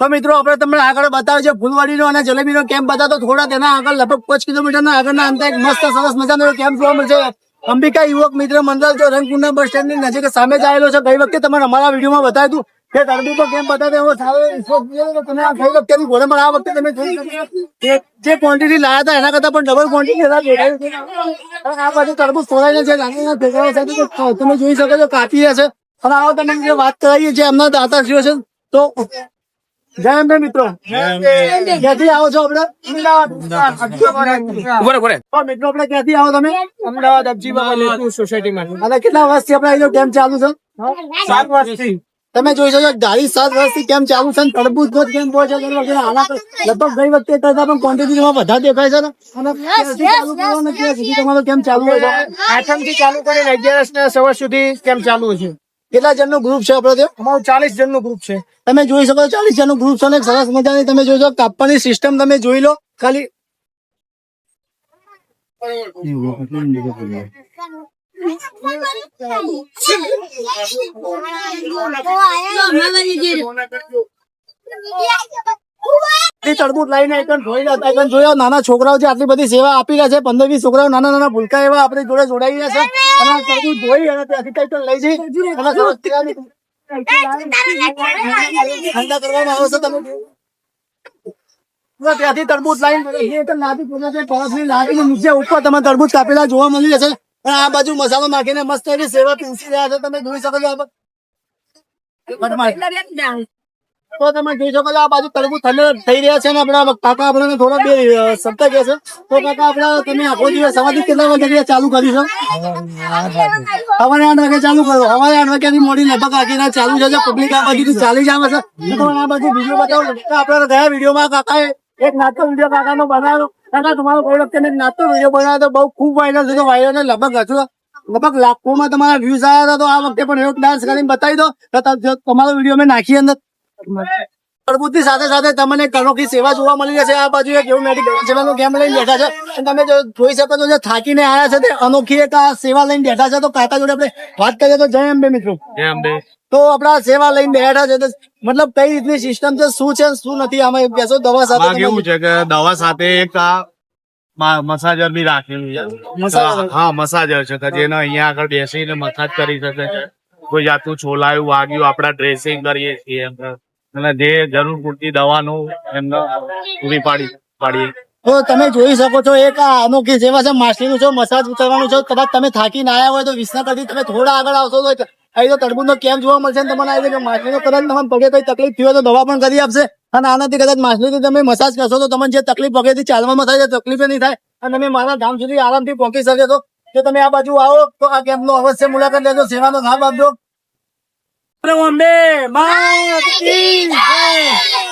તો મિત્રો, આપણે તમને આગળ બતાવ્યો છે ફૂલવાડીનો અને જલેબીનો કેમ્પ બતાવતો થોડા તેના આગળ, લગભગ પાંચ કિલોમીટરના આગળના અંતે એક મસ્ત, સરસ મજાનો કેમ્પ જોવા મળશે. અંબિકા યુવક મિત્ર, મંડળ જો રંગકુંડા બસ સ્ટેન્ડની નજીક સામે જ આવેલો છે. ગઈ વખતે તમારે અમારા વિડીયોમાં બતાવ્યું હતું કે તરબૂચનો કેમ્પ બતાવ્યો એવો સારો રિસ્પોન્સ મળ્યો તો તમે આ વખતે તમે જોઈ છો. જે ક્વોન્ટિટી હતા, એના કરતા પણ ડબલ ક્વોન્ટિટી છે. આ બાજુ તરબૂચ તોડાઈને સાથે તમે જોઈ શકો છો, કાપી છે. અને આવો તમે વાત કરાવીએ છીએ એમના દાતાશ્રીઓ છે. તો જય અંબે મિત્રો. ક્યાંથી આવો છો આપડે ઊભો મિત્રો આપડે ક્યાંથી આવો તમે? અમદાવાદ અબજી બાબા સોસાયટી માં અને કેટલા વર્ષથી આપડે અહીંનો કેમ્પ ચાલુ છે? સાત વર્ષથી તમે જોઈ શકો ગાડી સાત વર્ષથી કેમ ચાલુ છે અને તરબૂચ નો કેમ બહુ છે? દર વખતે આના લગભગ ગઈ વખતે કરતા પણ ક્વોન્ટિટીમાં વધારે દેખાય છે ને? અને તમારો કેમ ચાલુ હોય? છે આઠમથી ચાલુ કરીને અગિયારસ ને સવાર સુધી કેમ ચાલુ છે? કેટલા જણનું ગ્રુપ છે આપણે ત્યાં? અમારું ચાલીસ જણનું ગ્રુપ છે. તમે જોઈ શકો ચાલીસ જણનું ગ્રુપ છે ને સરસ મજાની તમે જોઈ શકો કાપવાની સિસ્ટમ તમે જોઈ લો ખાલી તરબૂચ લાઈને એક જોઈ રહ્યા. જોયા નાના છોકરાઓ જે આટલી બધી સેવા આપી રહ્યા છે પંદર વીસ છોકરાઓ નાના નાના ભૂલકા એવા આપણી જોડે જોડાઈ રહ્યા છે. અને અને ત્યાંથી કંઈક તો લઈ જઈ. અને ઠંડા કરવામાં આવે તમે ત્યાંથી તરબૂચ લાઈન એક નાથી છે પરસની લાવીને નીચે ઉપર તમે તરબૂચ કાપેલા જોવા મળી જશે. અને આ બાજુ મસાલો નાખીને મસ્ત એની સેવા પીસી રહ્યા છે. તમે જોઈ શકો છો તો તમે જોઈ શકો છો આ બાજુ તળબુ ઠંડ થઈ રહ્યા છે ને આપણા કાકા આપણને થોડા બે સપ્તાહ કહે છે. તો કાકા આપણા તમે આખો દિવસ સવારથી કેટલા વાગે ચાલુ કરી છો? સવારે આઠ વાગે ચાલુ કરો સવારે આઠ વાગ્યાથી મોડી લગભગ આખી ચાલુ છે પબ્લિક આ બાજુ ચાલી જ આવે છે. તો આ બાજુ બીજું બતાવો. આપણે ગયા વિડીયોમાં કાકાએ એક નાતો વીડિયો કાકાનો બનાવ્યો. કાકા, તમારો કોઈ વખતે નાચતો વીડિયો બનાવ્યો તો બહુ ખૂબ વાયરલ થયો. વાયરલ લગભગ હજુ લગભગ લાખોમાં તમારા વ્યૂઝ આવ્યા હતા. તો આ વખતે પણ એવો ડાન્સ કરીને બતાવી દો. તમારો વીડિયો મેં નાખી અંદર. તરબૂચની સાથે સાથે તમને એક અનોખી સેવા જોવા મળી જશે આ બાજુ એક એવું મેડિકલ સેવાનો કેમ લઈને બેઠા છે. અને તમે જો જોઈ શકો છો જે થાકીને આવ્યા છે તે અનોખી એક આ સેવા લઈને બેઠા છે. તો કાકા જોડે આપણે વાત કરીએ તો જય અંબે મિત્રો. તો આપણા સેવા લઈને બેઠા છે. મતલબ કઈ રીતની સિસ્ટમ છે? શું છે? શું નથી? આમાં બેસો દવા સાથે કેવું છે કે દવા સાથે એક આ મસાજર બી રાખેલું છે. હા મસાજર છે. કે જેને અહીંયા આગળ બેસીને મસાજ કરી શકે છે. કોઈ જાતનું છોલાયું વાગ્યું આપડા ડ્રેસિંગ કરીએ છીએ. અને જે જરૂર પૂરતી દવાનું એમને પૂરી પાડી પાડીએ. તો તમે જોઈ શકો છો, એક અનોખી સેવા છે, માછલીનું છે મસાજ ઉતરવાનું છે, કદાચ તમે થાકીને આવ્યા હોય તો વિસનગરથી તમે થોડા આગળ આવશો તો અહીં તો તરબૂચનો કેમ્પ જોવા મળશે ને તમને આવી કે માછલીનો કદાચ તમને પગે કઈ તકલીફ થઈ હોય તો દવા પણ કરી આપશે. અને આનાથી કદાચ માછલીથી તમે મસાજ કરશો તો તમને જે તકલીફ પગેથી ચાલવામાં થાય છે, તકલીફ નહીં થાય. અને તમે મારા ગામ સુધી આરામથી પહોંચી શકે તો. જો તમે આ બાજુ આવો, તો આ કેમ્પનો અવશ્ય મુલાકાત લેજો, સેવાનો લાભ આપજો. બોમ્બે માત કી જય.